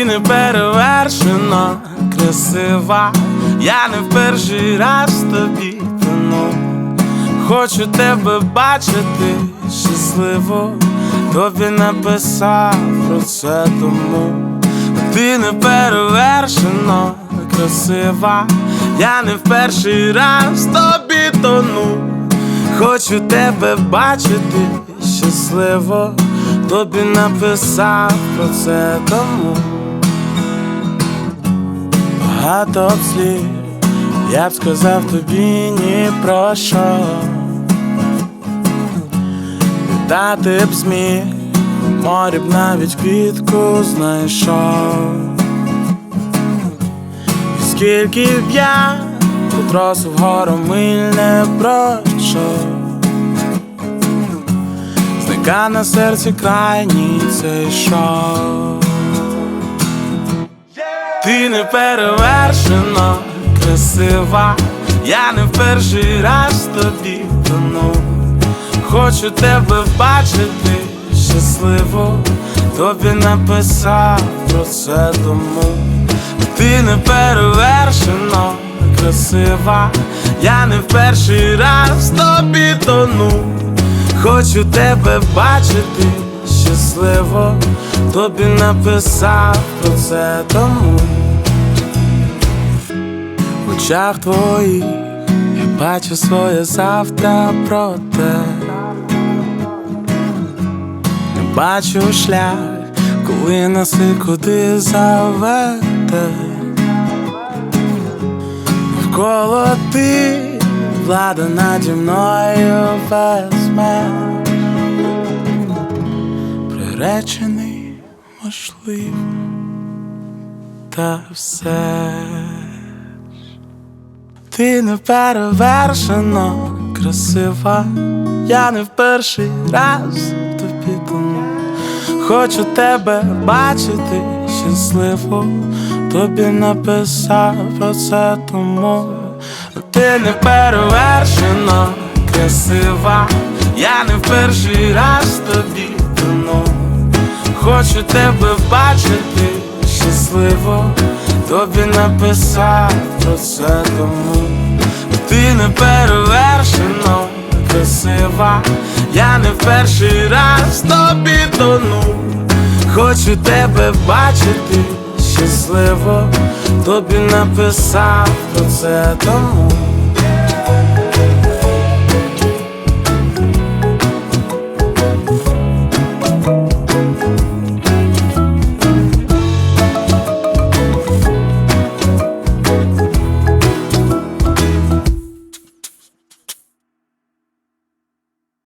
не перевершена, красива, я не в перший раз тобі тону. Хочу тебе бачити щасливо, тобі написав про це тому. Ти не перевершена, красива, я не в перший раз тобі тону. Хочу тебе бачити щасливо, тобі написав про це тому. Багато б слів, я б сказав тобі ні про що. Дати б сміх, морі б навіть квітку знайшов. Скільки б я по тросу вгору миль не пройшов Зника на серці крайній цей шов Ти не перевершена, красива, я не в перший раз тобі тону. Хочу тебе бачити щасливо, тобі написав про це тому. Ти не перевершена, красива, я не в перший раз тобі тону. Хочу тебе бачити щасливо, тобі написав про це тому. В очах твоїх я бачу своє завтра проте. Не бачу шлях, коли нас і куди заведе. Навколо ти влада наді мною везме Приречений, можливо, та все ти не перевершена, красива, я не в перший раз тобі тону. Хочу тебе бачити щасливо, тобі написав про це тому. Ти не перевершена, красива, я не в перший раз тобі тону. Хочу тебе бачити щасливо, тобі написав про це тому. Ти не перевершена, красива, я не в перший раз тобі тону. Хочу тебе бачити щасливо, тобі написав про це тому.